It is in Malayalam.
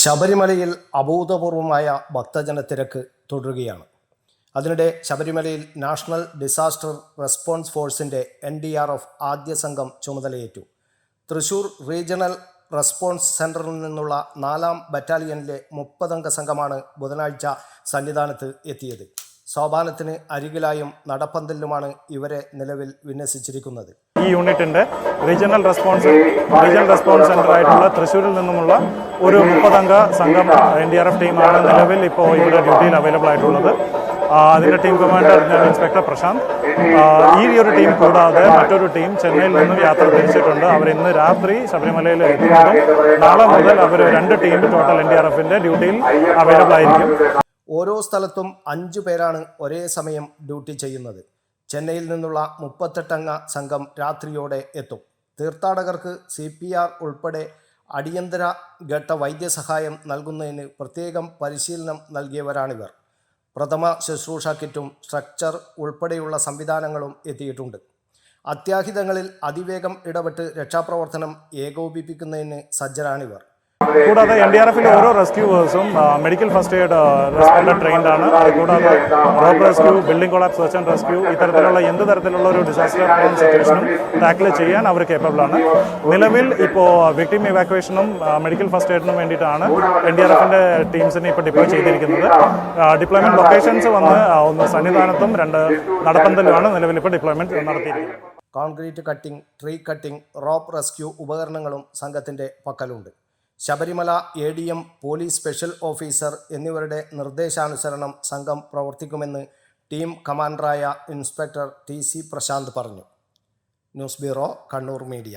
ശബരിമലയിൽ അഭൂതപൂർവമായ ഭക്തജന തിരക്ക് തുടരുകയാണ്. അതിനിടെ ശബരിമലയിൽ നാഷണൽ ഡിസാസ്റ്റർ റെസ്പോൺസ് ഫോഴ്സിന്റെ എൻ ഡി ആർ എഫ് ആദ്യ സംഘം ചുമതലയേറ്റു. തൃശൂർ റീജിയണൽ റെസ്പോൺസ് സെന്ററിൽ നിന്നുള്ള നാലാം ബറ്റാലിയനിലെ മുപ്പതംഗ സംഘമാണ് ബുധനാഴ്ച സന്നിധാനത്ത് എത്തിയത്. സോപാനത്തിന് അരികിലായും നടപ്പന്തലിലുമാണ് ഇവരെ നിലവിൽ വിന്യസിച്ചിരിക്കുന്നത്. ഈ യൂണിറ്റിന്റെ regional response regional response centre ആയിട്ടുള്ള തൃശ്ശൂരിൽ നിന്നുമുള്ള ഒരു മുപ്പതംഗ സംഘം എൻ ഡി ആർ എഫ് ടീമാണ് നിലവിൽ ഇപ്പോൾ ഇവിടെ ഡ്യൂട്ടിയിൽ അവൈലബിൾ ആയിട്ടുള്ളത്. അതിന്റെ ടീം കമാൻഡർ ഇൻസ്പെക്ടർ പ്രശാന്ത്. ഈ ഒരു ടീം കൂടാതെ മറ്റൊരു ടീം ചെന്നൈയിൽ നിന്നും യാത്ര തിരിച്ചിട്ടുണ്ട്. അവർ ഇന്ന് രാത്രി ശബരിമലയിൽ എത്തുന്നതും നാളെ മുതൽ അവർ രണ്ട് team total N D R ഡ്യൂട്ടിയിൽ അവൈലബിൾ ആയിരിക്കും. ഓരോ സ്ഥലത്തും അഞ്ചു പേരാണ് ഒരേ സമയം ഡ്യൂട്ടി ചെയ്യുന്നത്. ചെന്നൈയിൽ നിന്നുള്ള മുപ്പത്തെട്ടംഗ സംഘം രാത്രിയോടെ എത്തും. തീർത്ഥാടകർക്ക് സി പി ആർ ഉൾപ്പെടെ അടിയന്തര ഘട്ട വൈദ്യസഹായം നൽകുന്നതിന് പ്രത്യേകം പരിശീലനം നൽകിയവരാണിവർ പ്രഥമ ശുശ്രൂഷ കിറ്റും സ്ട്രക്ചർ ഉൾപ്പെടെയുള്ള സംവിധാനങ്ങളും എത്തിയിട്ടുണ്ട്. അത്യാഹിതങ്ങളിൽ അതിവേഗം ഇടപെട്ട് രക്ഷാപ്രവർത്തനം ഏകോപിപ്പിക്കുന്നതിന് സജ്ജരാണിവർ കൂടാതെ എൻ ഡി ആർ എഫിലെ ഓരോ റെസ്ക്യൂവേഴ്സും medical first aid responder trained ആണ് കൂടാതെ rope rescue building collapse search and rescue ഇത്തരത്തിലുള്ള എന്ത് തരത്തിലുള്ള ഒരു ഡിസാസ്റ്റർ സിറ്റുവേഷനും ടാക്കിൾ ചെയ്യാൻ അവർ കേപ്പബിൾ ആണ് നിലവിൽ ഇപ്പോൾ വിക്ടിം ഇവാക്വേഷനും മെഡിക്കൽ ഫസ്റ്റ് എയ്ഡിനും വേണ്ടിയിട്ടാണ് എൻ ഡി ആർ എഫിന്റെ ടീംസിനെ ഇപ്പോൾ ഡിപ്ലോയ് ചെയ്തിരിക്കുന്നത് ഡിപ്ലോയ്മെന്റ് ലൊക്കേഷൻസ് വന്ന് ഒന്ന് സന്നിധാനത്തും രണ്ട് നടപ്പന്തലുമാണ് നിലവിൽ ഇപ്പോൾ ഡിപ്ലോയ്മെന്റ് നടത്തിയിരിക്കുന്നത് concrete cutting tree cutting rope rescue ഉപകരണങ്ങളും സംഘത്തിന്റെ പക്കലുണ്ട് Sabarimala A D M police special officer എന്നിവരുടെ നിർദ്ദേശാനുസരണം സംഘം പ്രവർത്തിക്കുമെന്ന് ടീം കമാൻഡറായ ഇൻസ്പെക്ടർ ടി സി പ്രശാന്ത് പറഞ്ഞു. News bureau Kannur media.